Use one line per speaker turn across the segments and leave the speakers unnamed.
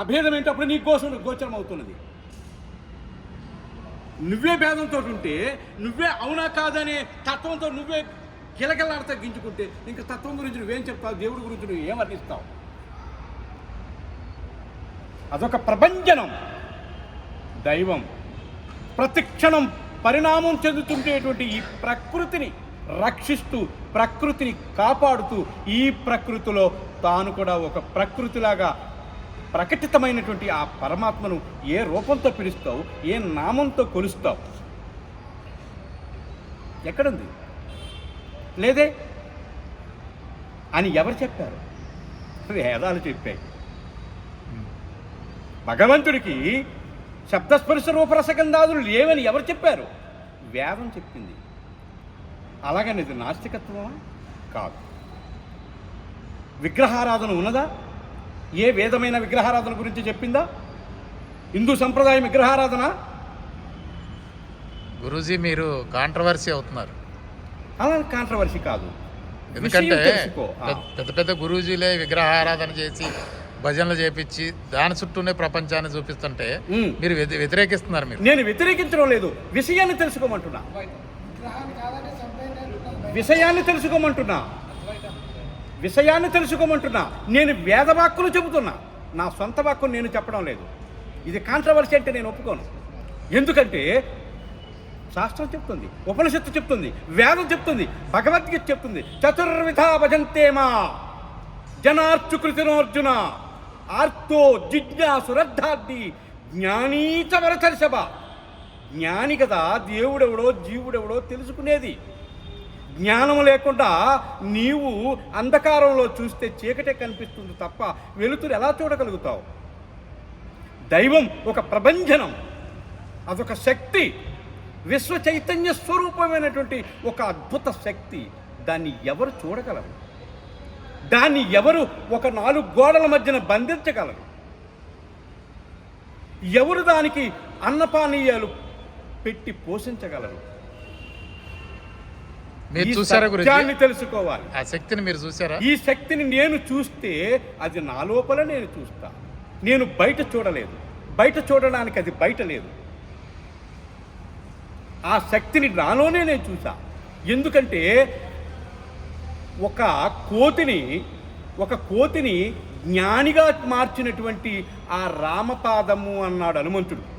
అభేదం భేదం ఏంటప్పుడు నీకు గోచరం గోచరం అవుతున్నది. నువ్వే భేదంతో ఉంటే నువ్వే అవునా కాదనే తత్వంతో నువ్వే కిలకిలాడితే గించుకుంటే ఇంకా తత్వం గురించి నువ్వేం చెప్తావు? దేవుడి గురించి నువ్వు ఏం వర్ణిస్తావు? అదొక ప్రభంజనం. దైవం ప్రతిక్షణం పరిణామం చెందుతుండేటువంటి ఈ ప్రకృతిని రక్షిస్తూ ప్రకృతిని కాపాడుతూ ఈ ప్రకృతిలో తాను కూడా ఒక ప్రకృతిలాగా ప్రకటితమైనటువంటి ఆ పరమాత్మను ఏ రూపంతో పిలుస్తావు ఏ నామంతో కొలుస్తావు? ఎక్కడుంది? లేదే? అని ఎవరు చెప్పారు? వేదాలు చెప్పాయి. భగవంతుడికి శబ్దస్పర్శ రూపరసగంధాదులు లేవని ఎవరు చెప్పారు? వేదం చెప్పింది. అలాగని ఇది నాస్తికత్వమా? కాదు. విగ్రహారాధన ఉన్నదా? ఏ వేదమైన విగ్రహారాధన గురించి చెప్పిందా? హిందూ సంప్రదాయం విగ్రహారాధన?
గురూజీ మీరు కాంట్రవర్సీ అవుతున్నారు.
అలా కాంట్రవర్సీ కాదు.
ఎందుకంటే. పెద్ద- పెద్ద గురూజీలే విగ్రహారాధన చేసి భజనలు చేపించి దాని చుట్టూనే ప్రపంచాన్ని చూపిస్తుంటే. మీరు వ్యతి- వ్యతిరేకిస్తున్నారు మీరు.
నేను వ్యతిరేకించడం లేదు. విషయాన్ని తెలుసుకోమంటున్నా. విషయాన్ని తెలుసుకోమంటున్నా. విషయాన్ని తెలుసుకోమంటున్నా. నేను వేదవాక్కులు చెబుతున్నా. నా సొంత వాక్కును నేను చెప్పడం లేదు. ఇది కాంట్రవర్సీ అంటే నేను ఒప్పుకోను. ఎందుకంటే శాస్త్రం చెప్తుంది ఉపనిషత్తు చెప్తుంది వేదం చెప్తుంది భగవద్గీత చెప్తుంది. చతుర్విధ భజంతేమా జనార్చుకృతినోర్జున ఆర్తో జిజ్ఞాసురద్ధార్థి జ్ఞానీచవరచర్షభ జ్ఞాని కదా దేవుడెవడో జీవుడెవడో తెలుసుకునేది. జ్ఞానం లేకుండా నీవు అంధకారంలో చూస్తే చీకటే కనిపిస్తుంది తప్ప వెలుతురు ఎలా చూడగలుగుతావు? దైవం ఒక ప్రభంజనం అదొక శక్తి విశ్వ చైతన్య స్వరూపమైనటువంటి ఒక అద్భుత శక్తి. దాన్ని ఎవరు చూడగలరు? దాన్ని ఎవరు ఒక నాలుగు గోడల మధ్యన బంధించగలరు? ఎవరు దానికి అన్నపానీయాలు పెట్టి పోషించగలరు?
మీరు
ఈ
చూసారా గురించి
సత్యాన్ని తెలుసుకోవాలి.
ఆ శక్తిని మీరు చూసారా
ఈ శక్తిని నేను చూస్తే అది నా లోపల నేను చూస్తా. నేను బయట చూడలేదు. బయట చూడడానికి అది బయట లేదు. ఆ శక్తిని నాలోనే నేను చూసా. ఎందుకంటే ఒక కోతిని ఒక కోతిని జ్ఞానిగా మార్చినటువంటి ఆ రామపాదము అన్నాడు హనుమంతుడు.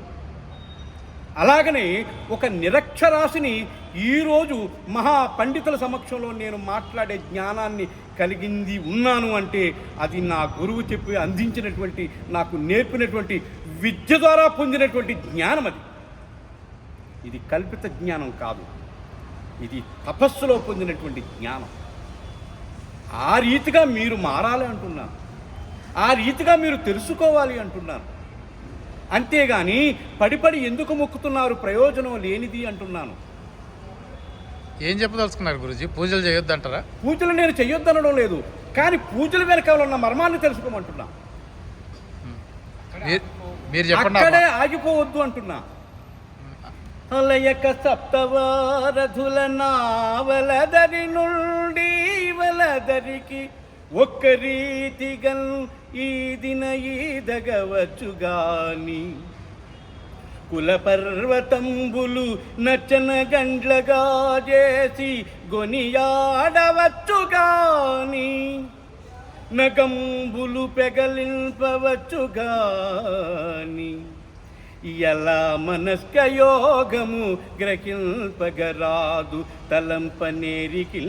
అలాగనే ఒక నిరక్షరాశిని ఈరోజు మహా పండితుల సమక్షంలో నేను మాట్లాడే జ్ఞానాన్ని కలిగింది ఉన్నాను అంటే అది నా గురువు చెప్పి అందించినటువంటి నాకు నేర్పినటువంటి విద్య ద్వారా పొందినటువంటి జ్ఞానం అది. ఇది కల్పిత జ్ఞానం కాదు. ఇది తపస్సులో పొందినటువంటి జ్ఞానం. ఆ రీతిగా మీరు మారాలి అంటున్నాను. ఆ రీతిగా మీరు తెలుసుకోవాలి అంటున్నాను. అంతేగాని పడిపడి ఎందుకు మొక్కుతున్నారు ప్రయోజనం లేనిది అంటున్నాను.
ఏం చెప్పదలుచుకున్నారు గురూజీ? పూజలు చేయొద్దు అంటారా
పూజలు నేను చెయ్యొద్దనడం లేదు కానీ పూజల వెనకాల ఉన్న మర్మాన్ని తెలుసుకోమంటున్నా.
మీరు మీరు చెప్పండి
అక్కడే
అమ్మా.
ఆగిపోవద్దు అంటున్నా. అలయక సప్తవారధుల నావలదరి నుండి వలదరికి ఒక్క రీతిగన్ ఈ దిన ఈదగవచ్చుగాని కులపర్వతంబులు నచ్చన గండ్లగా చేసి గొనియాడవచ్చుగాని. నగంబులు పెగలింపవచ్చుగాని. ఎలా మనస్క యోగము గ్రహింపగరాదు తలంపనేరికి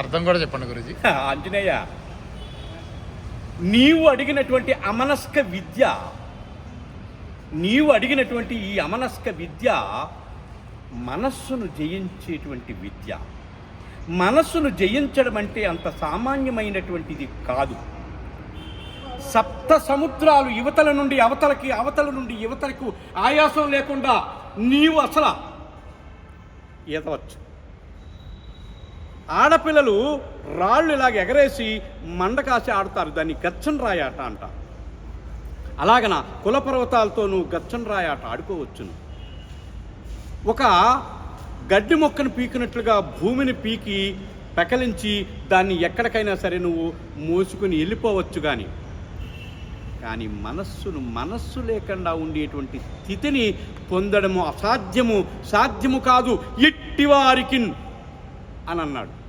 అర్థం కూడా చెప్పండి గురుజీ.
ఆంజనేయ నీవు అడిగినటువంటి అమనస్క విద్య నీవు అడిగినటువంటి ఈ అమనస్క విద్య మనస్సును జయించేటువంటి విద్య. మనస్సును జయించడం అంటే అంత సామాన్యమైనటువంటిది కాదు. సప్త సముద్రాలు యువతల నుండి అవతలకి అవతల నుండి యువతలకు ఆయాసం లేకుండా నీవు అసలు ఈదవచ్చు ఆడపిల్లలు రాళ్ళు ఇలాగ ఎగరేసి మండకాసి ఆడతారు దాన్ని గచ్చన్ రాయాట అంట. అలాగన కుల పర్వతాలతోనూ నువ్వు గచ్చన్ రాయాట ఆడుకోవచ్చును. ఒక గడ్డి మొక్కను పీకినట్లుగా భూమిని పీకి పెకలించి దాన్ని ఎక్కడికైనా సరే నువ్వు మోసుకుని వెళ్ళిపోవచ్చు కానీ కానీ మనస్సును మనస్సు లేకుండా ఉండేటువంటి స్థితిని పొందడము అసాధ్యము సాధ్యము కాదు. ఎట్టివారికి అని అన్నాడు.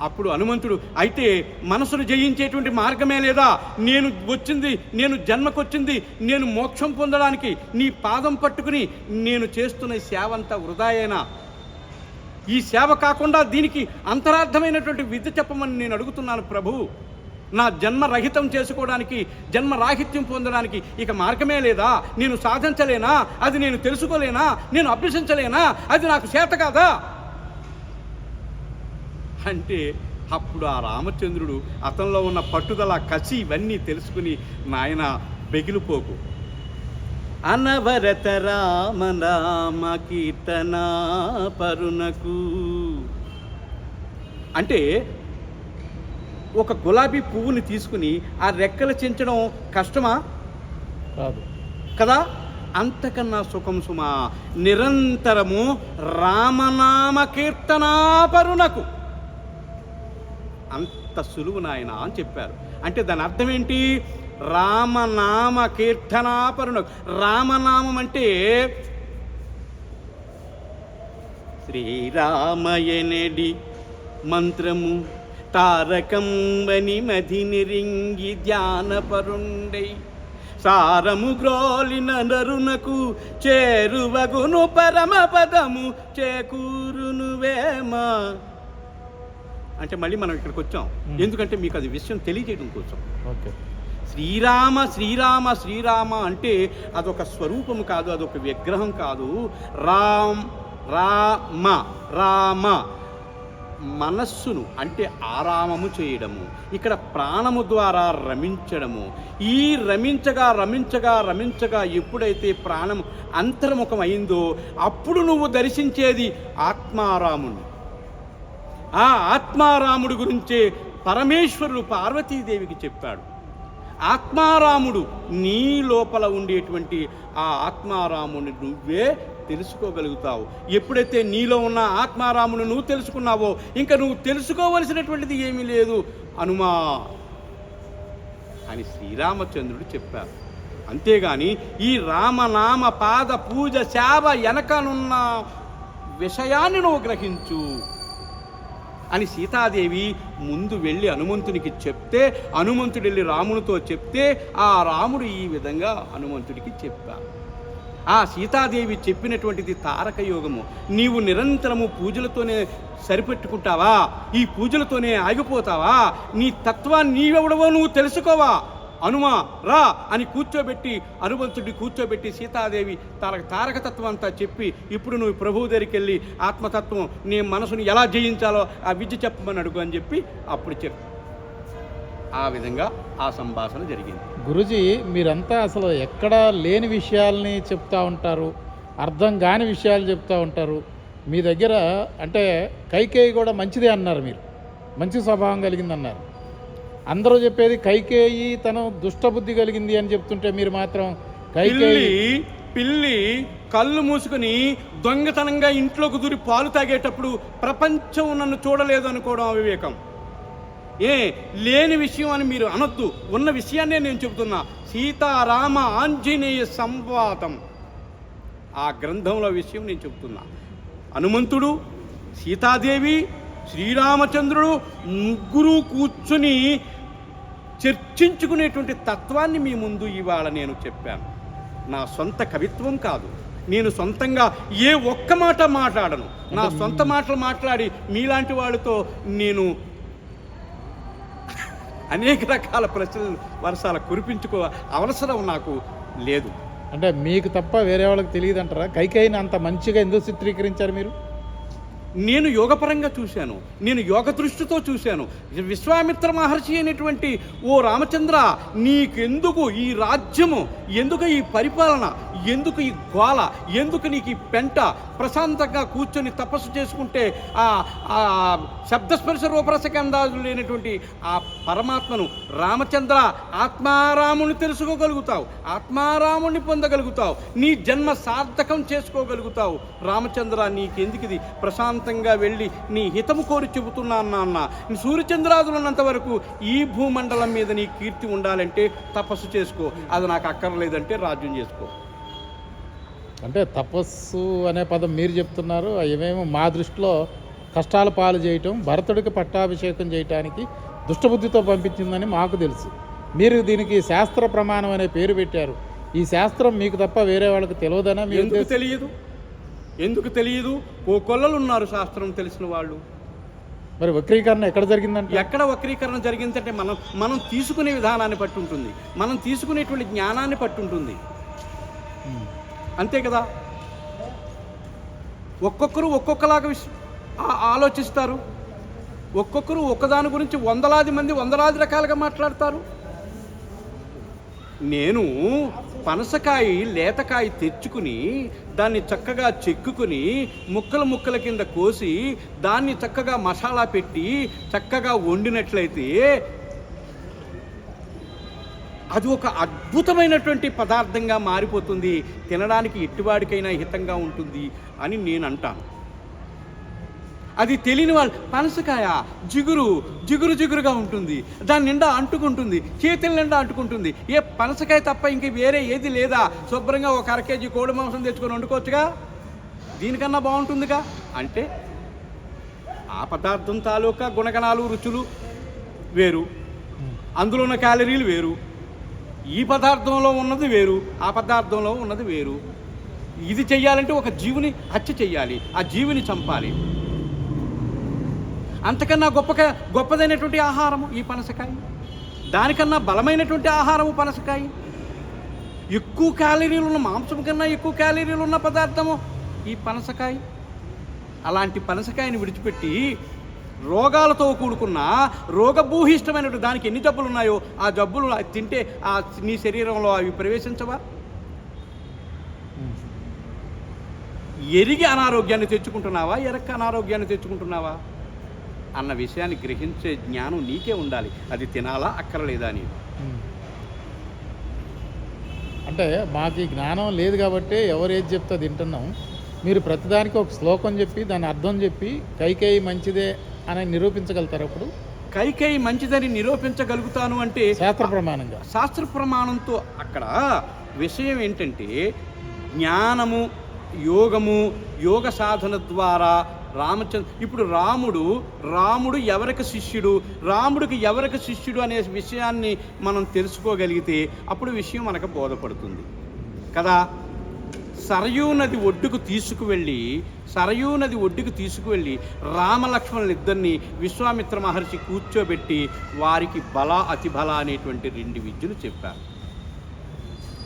అప్పుడు హనుమంతుడు అయితే మనసును జయించేటువంటి మార్గమే లేదా? నేను వచ్చింది నేను జన్మకొచ్చింది నేను మోక్షం పొందడానికి నీ పాదం పట్టుకుని నేను చేస్తున్న సేవ అంతా వృధాయేనా? ఈ సేవ కాకుండా దీనికి అంతరార్థమైనటువంటి విద్య చెప్పమని నేను అడుగుతున్నాను ప్రభు. నా జన్మ రహితం చేసుకోవడానికి జన్మ రాహిత్యం పొందడానికి ఇక మార్గమే లేదా? నేను సాధించలేనా? అది నేను తెలుసుకోలేనా? నేను అభ్యసించలేనా? అది నాకు చేత కాదా? అంటే అప్పుడు ఆ రామచంద్రుడు అతనిలో ఉన్న పట్టుదల కసి ఇవన్నీ తెలుసుకుని నాయన బెగిలిపోకు. అనవరత రామ రామ కీర్తన పరునకు. అంటే ఒక గులాబీ పువ్వుని తీసుకుని ఆ రెక్కలు చెంచడం కష్టమా?
కాదు.
కదా? అంతకన్నా సుఖం సుమా. నిరంతరము రామనామ కీర్తనాపరునకు అంత సులువు నాయన అని చెప్పారు. అంటే దాని అర్థం ఏంటి? రామనామ కీర్తనాపరుణ రామనామం అంటే శ్రీరామయనడి మంత్రము తారకంబని మధినిరింగి ధ్యానపరుండై. సారము గ్రోలిన నరునకు చేరువగును పరమ పదము చేకూరును వేమ అంటే మళ్ళీ మనం ఇక్కడికి వచ్చాం. ఎందుకంటే మీకు అది విషయం తెలియజేయడం కోసం.
ఓకే.
శ్రీరామ శ్రీరామ శ్రీరామ అంటే అదొక స్వరూపము కాదు అదొక విగ్రహం కాదు. రామ్ రామ రామ మనస్సును అంటే ఆరామము చేయడము ఇక్కడ ప్రాణము ద్వారా రమించడము. ఈ రమించగా రమించగా రమించగా ఎప్పుడైతే ప్రాణము అంతర్ముఖం అయిందో అప్పుడు నువ్వు దర్శించేది ఆత్మారాముణ్ణి. ఆ ఆత్మారాముడు గురించే పరమేశ్వరుడు పార్వతీదేవికి చెప్పాడు. ఆత్మారాముడు నీ లోపల ఉండేటువంటి ఆ ఆత్మారాముని నువ్వే తెలుసుకోగలుగుతావు. ఎప్పుడైతే నీలో ఉన్న ఆత్మారామును నువ్వు తెలుసుకున్నావో ఇంకా నువ్వు తెలుసుకోవలసినటువంటిది ఏమీ లేదు. అనుమా అని శ్రీరామచంద్రుడు చెప్పారు అంతేగాని ఈ రామనామ పాద పూజ సేవ వెనకనున్న విషయాన్ని నువ్వు గ్రహించు. అని సీతాదేవి ముందు వెళ్ళి హనుమంతునికి చెప్తే హనుమంతుడు వెళ్ళి రామునితో చెప్తే ఆ రాముడు ఈ విధంగా హనుమంతుడికి చెప్పారు ఆ సీతాదేవి చెప్పినటువంటిది తారక యోగము. నీవు నిరంతరము పూజలతోనే సరిపెట్టుకుంటావా? ఈ పూజలతోనే ఆగిపోతావా? నీ తత్వాన్ని నీవెవడవో నువ్వు తెలుసుకోవా? హనుమా రా అని కూర్చోబెట్టి హనుమంతుడిని కూర్చోబెట్టి సీతాదేవి తన తారకతత్వం అంతా చెప్పి ఇప్పుడు నువ్వు ప్రభువు దగ్గరికి వెళ్ళి ఆత్మతత్వం నీ మనసును ఎలా జయించాలో ఆ విద్య చెప్పమని అడుగు అని చెప్పి అప్పుడు చెప్పి ఆ విధంగా ఆ సంభాషణ జరిగింది.
గురుజీ మీరంతా అసలు ఎక్కడ లేని విషయాల్ని చెప్తా ఉంటారు అర్థం కాని విషయాలు చెప్తా ఉంటారు. మీ దగ్గర అంటే కైకేయి కూడా మంచిదే అన్నారు మీరు మంచి స్వభావం కలిగింది అన్నారు అందరూ చెప్పేది కైకేయి తను దుష్టబుద్ధి కలిగింది అని చెప్తుంటే మీరు మాత్రం కైకేయి
పిల్లి కళ్ళు మూసుకుని దొంగతనంగా ఇంట్లోకి దూరి పాలు తాగేటప్పుడు ప్రపంచం నన్ను చూడలేదు అనుకోవడం అవివేకం. ఏ లేని విషయం అని మీరు అనొద్దు. ఉన్న విషయాన్నే నేను చెబుతున్నా. సీతారామ ఆంజనేయ సంవాదం. ఆ గ్రంథంలో విషయం నేను చెబుతున్నా. హనుమంతుడు సీతాదేవి శ్రీరామచంద్రుడు ముగ్గురు కూర్చుని చర్చించుకునేటువంటి తత్వాన్ని మీ ముందు ఇవాళ నేను చెప్పాను. నా సొంత కవిత్వం కాదు. నేను సొంతంగా ఏ ఒక్క మాట మాట్లాడను. నా సొంత మాటలు మాట్లాడి మీలాంటి వాళ్ళతో నేను అనేక రకాల ప్రశ్నలు వర్షాల కురిపించుకో అవసరం నాకు లేదు.
అంటే మీకు తప్ప వేరే వాళ్ళకి తెలియదు అంటారా కైకేయిని అంత మంచిగా ఎందుకు చిత్రీకరించారు మీరు?
నేను యోగపరంగా చూశాను. నేను యోగ దృష్టితో చూశాను. విశ్వామిత్ర మహర్షి అనేటువంటి ఓ రామచంద్ర నీకెందుకు ఈ రాజ్యము? ఎందుకు ఈ పరిపాలన? ఎందుకు ఈ గోల ఎందుకు నీకు ఈ పెంట? ప్రశాంతంగా కూర్చొని తపస్సు చేసుకుంటే ఆ ఆ శబ్దస్పర్శ రూపరసకందాజు లేనటువంటి ఆ పరమాత్మను రామచంద్ర ఆత్మారాముని తెలుసుకోగలుగుతావు. ఆత్మారాముని పొందగలుగుతావు. నీ జన్మ సార్థకం చేసుకోగలుగుతావు. రామచంద్ర నీకెందుకు ఇది ప్రశాంతంగా వెళ్ళి నీ హితము కోరి చెబుతున్నాను నాన్న. సూర్యచంద్రాదులు ఉన్నంత వరకు ఈ భూమండలం మీద నీ కీర్తి ఉండాలంటే తపస్సు చేసుకో. అది నాకు అక్కర్లేదంటే రాజ్యం చేసుకో.
అంటే తపస్సు అనే పదం మీరు చెప్తున్నారు. అవేమో మా దృష్టిలో కష్టాల పాలు చేయటం భరతుడికి పట్టాభిషేకం చేయటానికి దుష్టబుద్ధితో పంపించిందని మాకు తెలుసు. మీరు దీనికి శాస్త్ర ప్రమాణం అనే పేరు పెట్టారు. ఈ శాస్త్రం మీకు తప్ప వేరే వాళ్ళకి తెలియదనా? మీ
ఎందుకు
ఉద్దేశం?
తెలియదు? ఎందుకు తెలియదు? ఓ కొల్లలు ఉన్నారు శాస్త్రం తెలిసిన వాళ్ళు.
మరి వక్రీకరణ ఎక్కడ జరిగిందంటే?
ఎక్కడ వక్రీకరణ జరిగిందంటే మనం మనం తీసుకునే విధానాన్ని బట్టి ఉంటుంది మనం తీసుకునేటువంటి జ్ఞానాన్ని బట్టి ఉంటుంది అంతే కదా? ఒక్కొక్కరు ఒక్కొక్కలాగా ఆలోచిస్తారు. ఒక్కొక్కరు ఒక్కదాని గురించి వందలాది మంది వందలాది రకాలుగా మాట్లాడతారు. నేను పనసకాయ లేతకాయ తెచ్చుకుని దాన్ని చక్కగా చెక్కుకుని ముక్కలు ముక్కల కింద కోసి దాన్ని చక్కగా మసాలా పెట్టి చక్కగా వండినట్లయితే అది ఒక అద్భుతమైనటువంటి పదార్థంగా మారిపోతుంది. తినడానికి ఎట్టివాడికైనా హితంగా ఉంటుంది అని నేను అంటాను అది తెలియని వాళ్ళు పనసకాయ జిగురు జిగురు జిగురుగా ఉంటుంది. దాని నిండా అంటుకుంటుంది చేతుల నిండా అంటుకుంటుంది. ఏ పనసకాయ తప్ప ఇంక వేరే ఏది లేదా? శుభ్రంగా ఒక అర కేజీ కోడి మాంసం తెచ్చుకొని వండుకోవచ్చుగా? దీనికన్నా బాగుంటుందిగా? అంటే ఆ పదార్థం తాలూకా గుణగణాలు రుచులు వేరు. అందులో ఉన్న క్యాలరీలు వేరు. ఈ పదార్థంలో ఉన్నది వేరు ఆ పదార్థంలో ఉన్నది వేరు. ఇది చెయ్యాలంటే ఒక జీవుని హత్య చెయ్యాలి. ఆ జీవిని చంపాలి. అంతకన్నా గొప్ప గొప్పదైనటువంటి ఆహారము ఈ పనసకాయ. దానికన్నా బలమైనటువంటి ఆహారము పనసకాయ. ఎక్కువ క్యాలరీలు ఉన్న మాంసం కన్నా ఎక్కువ క్యాలరీలు ఉన్న పదార్థము ఈ పనసకాయ. అలాంటి పనసకాయని విడిచిపెట్టి రోగాలతో కూడుకున్న రోగభూహిష్టమైనటువంటి దానికి ఎన్ని జబ్బులు ఉన్నాయో ఆ జబ్బులు తింటే ఆ నీ శరీరంలో అవి ప్రవేశించవా? ఎరిగి అనారోగ్యాన్ని తెచ్చుకుంటున్నావా? ఎరక్క అనారోగ్యాన్ని తెచ్చుకుంటున్నావా? అన్న విషయాన్ని గ్రహించే జ్ఞానం నీకే ఉండాలి. అది తినాలా అక్కర్లేదా అని.
అంటే మాకు ఈ జ్ఞానం లేదు కాబట్టి ఎవరు ఏది చెప్తే అది వింటున్నాం మీరు ప్రతిదానికి ఒక శ్లోకం చెప్పి దాని అర్థం చెప్పి కైకేయి మంచిదే అని నిరూపించగలుగుతారు అప్పుడు?
కైకేయి మంచిదని నిరూపించగలుగుతాను అంటే
శాస్త్ర ప్రమాణంగా.
శాస్త్ర ప్రమాణంతో అక్కడ విషయం ఏంటంటే జ్ఞానము యోగము యోగ సాధన ద్వారా రామచంద్ర ఇప్పుడు రాముడు రాముడు ఎవరికి శిష్యుడు రాముడికి ఎవరికి శిష్యుడు అనే విషయాన్ని మనం తెలుసుకోగలిగితే అప్పుడు విషయం మనకు బోధపడుతుంది. కదా? సరయూ నది ఒడ్డుకు తీసుకువెళ్ళి సరయూ నది ఒడ్డుకు తీసుకువెళ్ళి రామలక్ష్మణులు ఇద్దరిని విశ్వామిత్ర మహర్షి కూర్చోబెట్టి వారికి బల అతి బల అనేటువంటి రెండు విద్యలు చెప్పారు.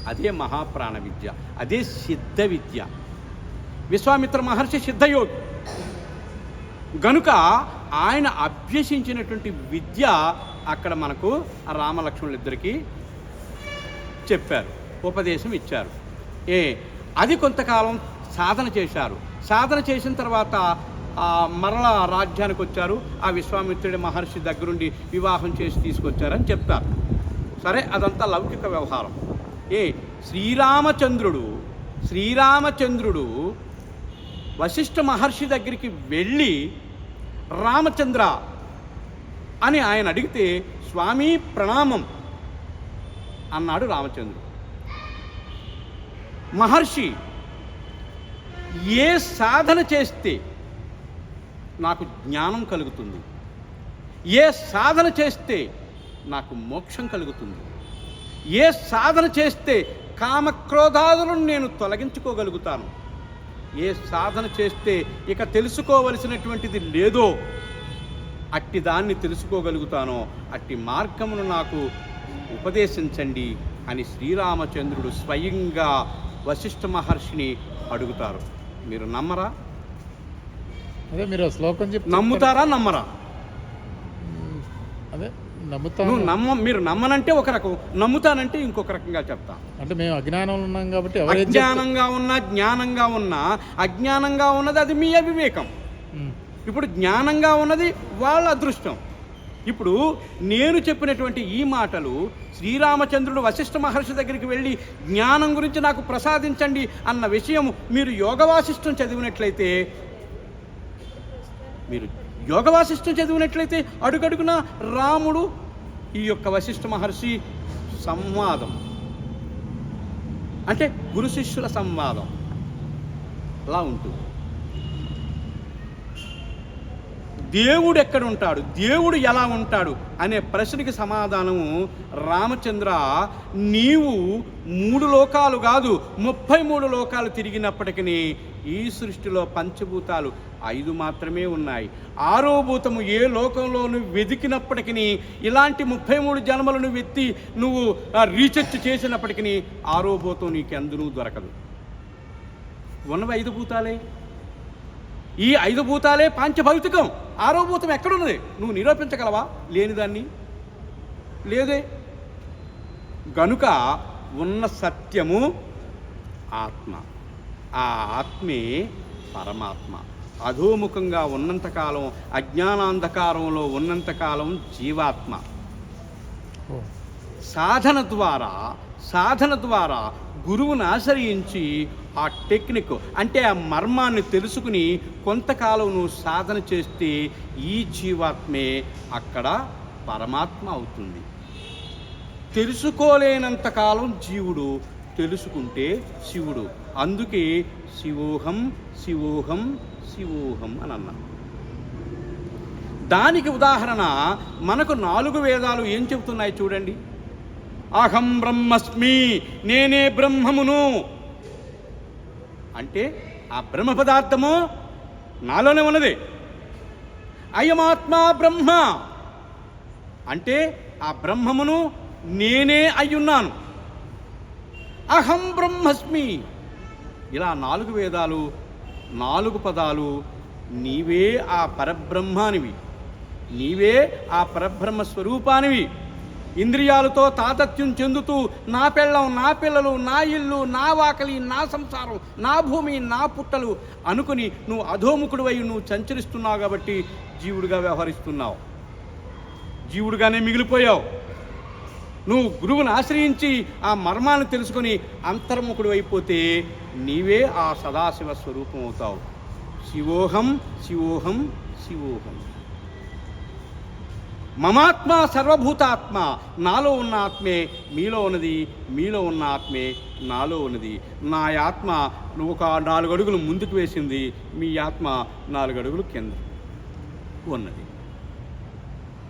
అదే మహాప్రాణ విద్య అదే సిద్ధ విద్య. విశ్వామిత్ర మహర్షి సిద్ధయోగి గనుక ఆయన అభ్యసించినటువంటి విద్య అక్కడ మనకు రామలక్ష్మణులు ఇద్దరికి చెప్పారు ఉపదేశం ఇచ్చారు. ఏ అది కొంతకాలం సాధన చేశారు. సాధన చేసిన తర్వాత మరలా రాజ్యానికి వచ్చారు. ఆ విశ్వామిత్రుడి మహర్షి దగ్గరుండి వివాహం చేసి తీసుకొచ్చారని చెప్తారు సరే అదంతా లౌకిక వ్యవహారం. ఏ శ్రీరామచంద్రుడు శ్రీరామచంద్రుడు వశిష్ఠ మహర్షి దగ్గరికి వెళ్ళి రామచంద్ర అని ఆయన అడిగితే స్వామి ప్రణామం అన్నాడు రామచంద్రుడు. మహర్షి ఏ సాధన చేస్తే నాకు జ్ఞానం కలుగుతుంది? ఏ సాధన చేస్తే నాకు మోక్షం కలుగుతుంది? ఏ సాధన చేస్తే కామక్రోధాదులను నేను తొలగించుకోగలుగుతాను? ఏ సాధన చేస్తే ఇక తెలుసుకోవలసినటువంటిది లేదో అట్టి దాన్ని తెలుసుకోగలుగుతానో అట్టి మార్గమును నాకు ఉపదేశించండి అని శ్రీరామచంద్రుడు స్వయంగా వశిష్ఠ మహర్షిని అడుగుతారు. మీరు నమ్మరా?
అదే మీరు శ్లోకం చెప్పి
నమ్ముతారా? నమ్మరా? నువ్వు నమ్మ మీరు నమ్మనంటే ఒక రకం నమ్ముతానంటే ఇంకొక రకంగా చెప్తా.
అంటే మేము అజ్ఞానంలో ఉన్నాం కాబట్టి
అజ్ఞానంగా ఉన్నా జ్ఞానంగా ఉన్నా అజ్ఞానంగా ఉన్నది అది మీ అవివేకం. ఇప్పుడు జ్ఞానంగా ఉన్నది వాళ్ళ అదృష్టం. ఇప్పుడు నేను చెప్పినటువంటి ఈ మాటలు శ్రీరామచంద్రుడు వశిష్ఠ మహర్షి దగ్గరికి వెళ్ళి జ్ఞానం గురించి నాకు ప్రసాదించండి అన్న విషయం మీరు యోగవాసిష్టం చదివినట్లయితే మీరు యోగ వాసిష్టం చదివినట్లయితే అడుగడుగున రాముడు ఈ యొక్క వశిష్ఠ మహర్షి సంవాదం. అంటే గురు శిష్యుల సంవాదం. అలా ఉంటుంది. దేవుడు ఎక్కడ ఉంటాడు దేవుడు ఎలా ఉంటాడు? అనే ప్రశ్నకి సమాధానము రామచంద్ర నీవు మూడు లోకాలు కాదు ముప్పై మూడు లోకాలు తిరిగినప్పటికీ ఈ సృష్టిలో పంచభూతాలు ఐదు మాత్రమే ఉన్నాయి. ఆరో భూతము ఏ లోకంలోను వెతికినప్పటికీ ఇలాంటి ముప్పై మూడు జన్మలను వెత్తి నువ్వు ఆ, రీసెర్చ్ చేసినప్పటికీ ఆరో భూతం నీకు ఎందునూ దొరకదు. ఉన్నవి ఐదు భూతాలే. ఈ ఐదు భూతాలే పాంచభౌతికం. ఆరో భూతం ఎక్కడున్నది? నువ్వు నిరూపించగలవా? లేనిదాన్ని లేదే. గనుక ఉన్న సత్యము ఆత్మ. ఆ ఆత్మే పరమాత్మ. అధోముఖంగా ఉన్నంతకాలం అజ్ఞానాంధకారంలో ఉన్నంతకాలం జీవాత్మ. సాధన ద్వారా సాధన ద్వారా గురువుని ఆశ్రయించి ఆ టెక్నిక్ అంటే ఆ మర్మాన్ని తెలుసుకుని కొంతకాలం నువ్వు సాధన చేస్తే ఈ జీవాత్మే అక్కడ పరమాత్మ అవుతుంది. తెలుసుకోలేనంత కాలం జీవుడు తెలుసుకుంటే శివుడు. అందుకే శివోహం శివోహం శివోహం అని అన్నాం. దానికి ఉదాహరణ మనకు నాలుగు వేదాలు ఏం చెబుతున్నాయి చూడండి. అహం బ్రహ్మస్మి నేనే బ్రహ్మమును. అంటే ఆ బ్రహ్మ పదార్థము నాలోనే ఉన్నది. అయమాత్మా బ్రహ్మ. అంటే ఆ బ్రహ్మమును నేనే అయ్యున్నాను. అహం బ్రహ్మస్మి. ఇలా నాలుగు వేదాలు నాలుగు పదాలు నీవే ఆ పరబ్రహ్మానివి. నీవే ఆ పరబ్రహ్మ స్వరూపానివి. ఇంద్రియాలతో తాతత్యం చెందుతూ నా పెళ్ళం నా పిల్లలు నా ఇల్లు నా వాకలి నా సంసారం నా భూమి నా పుట్టలు అనుకుని నువ్వు అధోముఖుడు అయి నువ్వు సంచరిస్తున్నావు కాబట్టి జీవుడిగా వ్యవహరిస్తున్నావు. జీవుడిగానే మిగిలిపోయావు. నువ్వు గురువుని ఆశ్రయించి ఆ మర్మాన్ని తెలుసుకొని అంతర్ముఖుడు అయిపోతే నీవే ఆ సదాశివ స్వరూపం అవుతావు. శివోహం శివోహం శివోహం. మమాత్మ సర్వభూతాత్మ నాలో ఉన్న ఆత్మే మీలో ఉన్నది మీలో ఉన్న ఆత్మే నాలో ఉన్నది. నా ఆత్మ నువ్వు ఒక నాలుగు అడుగులు ముందుకు వేసింది మీ ఆత్మ నాలుగు అడుగులు కింద ఉన్నది.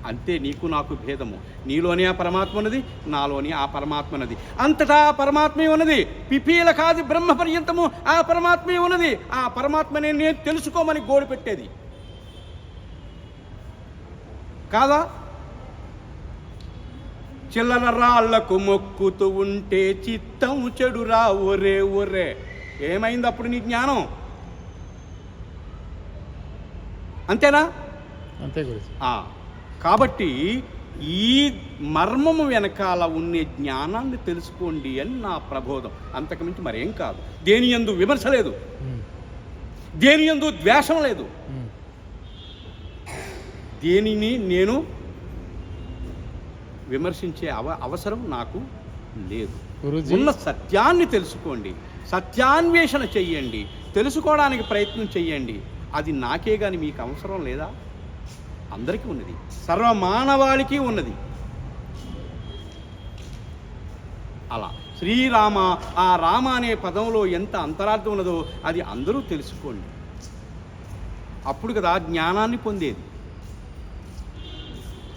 అంతే నీకు నాకు భేదము. నీలోని ఆ పరమాత్మ ఉన్నది నాలోని ఆ పరమాత్మ ఉన్నది. అంతటా ఆ పరమాత్మే ఉన్నది. పిపీల కాదు బ్రహ్మ పర్యంతము ఆ పరమాత్మే ఉన్నది. ఆ పరమాత్మనే నేను తెలుసుకోమని గోడు పెట్టేది. కాదా? చిల్లర రాళ్ళకు మొక్కుతూ ఉంటే చిత్తం చెడురా ఒరే ఒరే. ఏమైంది అప్పుడు నీ జ్ఞానం? అంతేనా?
అంతే గురించి
ఆ, కాబట్టి ఈ మర్మము వెనకాల ఉండే జ్ఞానాన్ని తెలుసుకోండి అని నా ప్రబోధం. అంతకుమించి మరేం కాదు. దేని యందు విమర్శ లేదు. దేని యందు ద్వేషం లేదు. దేనిని నేను విమర్శించే అవ అవసరం నాకు లేదు. ఉన్న సత్యాన్ని తెలుసుకోండి. సత్యాన్వేషణ చెయ్యండి. తెలుసుకోవడానికి ప్రయత్నం చెయ్యండి. అది నాకే కానీ మీకు అవసరం లేదా? అందరికీ ఉన్నది. సర్వమానవాళికి ఉన్నది. అలా శ్రీరామ ఆ రామ అనే పదంలో ఎంత అంతరార్థం ఉన్నదో అది అందరూ తెలుసుకోండి. అప్పుడు కదా జ్ఞానాన్ని పొందేది.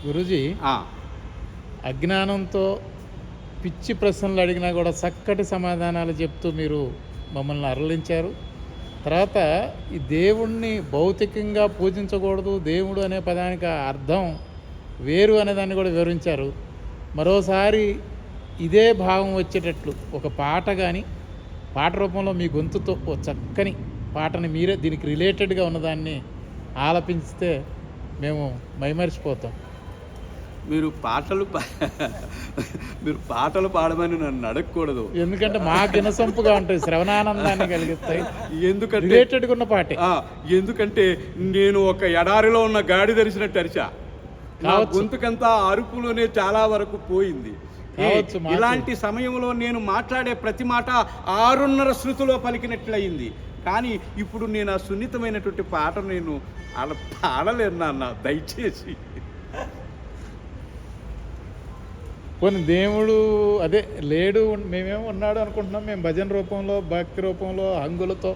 గురూజీ
ఆ,
అజ్ఞానంతో పిచ్చి ప్రశ్నలు అడిగినా కూడా చక్కటి సమాధానాలు చెప్తూ మీరు మమ్మల్ని అరలించారు. తర్వాత ఈ దేవుణ్ణి భౌతికంగా పూజించకూడదు దేవుడు అనే పదానికి అర్థం వేరు అనేదాన్ని కూడా వివరించారు. మరోసారి ఇదే భావం వచ్చేటట్లు. ఒక పాట కానీ పాట రూపంలో మీ గొంతుతో ఓ చక్కని పాటని మీరే దీనికి రిలేటెడ్గా ఉన్నదాన్ని ఆలపించితే మేము మైమరిచిపోతాం.
మీరు పాటలు పా- మీరు పాటలు పాడమని నన్ను అడగకూడదు.
ఎందుకంటే మాకు వినసొంపుగా ఉంటాయి శ్రవణానందాన్ని కలిగిస్తాయి.
ఎందుకంటే
ఉన్న పాటే.
ఎందుకంటే నేను ఒక ఎడారిలో ఉన్న గాడి తెరిచినట్టు అరిచా. నా. గొంతుకంతా అరుపులోనే చాలా వరకు పోయింది. ఇలాంటి సమయంలో నేను మాట్లాడే ప్రతి మాట ఆరున్నర శృతిలో పలికినట్లయింది. కానీ ఇప్పుడు నేను ఆ సున్నితమైనటువంటి పాట నేను అలా పాడలేను నాన్న దయచేసి.
కొన్ని దేవుడు అదే లేడు మేమేమో ఉన్నాడు అనుకుంటున్నాం. మేము భజన రూపంలో భక్తి రూపంలో హంగులతో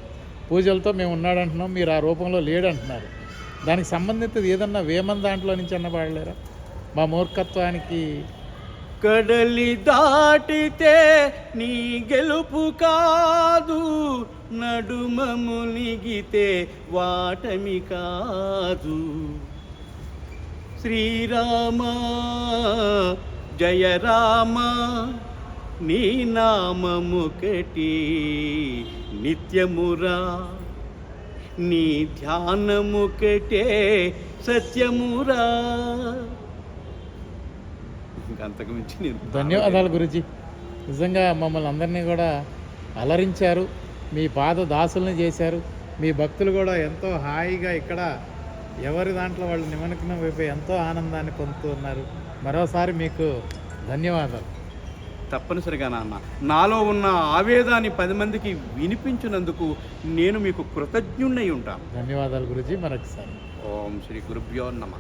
పూజలతో మేము ఉన్నాడు అంటున్నాం. మీరు ఆ రూపంలో లేడు అంటున్నారు. దానికి సంబంధించి ఏదన్నా వేమన్ దాంట్లో నుంచి అన్న పాడలేరా? మా మూర్ఖత్వానికి
కడలి దాటితే నీ గెలుపు కాదు. నడుమ మునిగితే వాటమి కాదు. శ్రీరామ జయ రామ నీ నామముకటి నిత్యమురా. నీ ధ్యానముకటే సత్యమురా. అంతకు మించి నేను
ధన్యవాదాలు గురుజీ. నిజంగా మమ్మల్ని అందరినీ కూడా అలరించారు. మీ పాద దాసుల్ని చేశారు. మీ భక్తులు కూడా ఎంతో హాయిగా ఇక్కడ ఎవరి దాంట్లో వాళ్ళు నిమగ్నం అయిపోయి ఎంతో ఆనందాన్ని పొందుతున్నారు మరోసారి మీకు ధన్యవాదాలు.
తప్పనిసరిగా నాన్న. నాలో ఉన్న ఆవేదాన్ని పది మందికి వినిపించినందుకు నేను మీకు కృతజ్ఞుణ్ణై ఉంటాను.
ధన్యవాదాలు గురుజీ మరొకసారి.
ఓం శ్రీ గురుభ్యో నమ.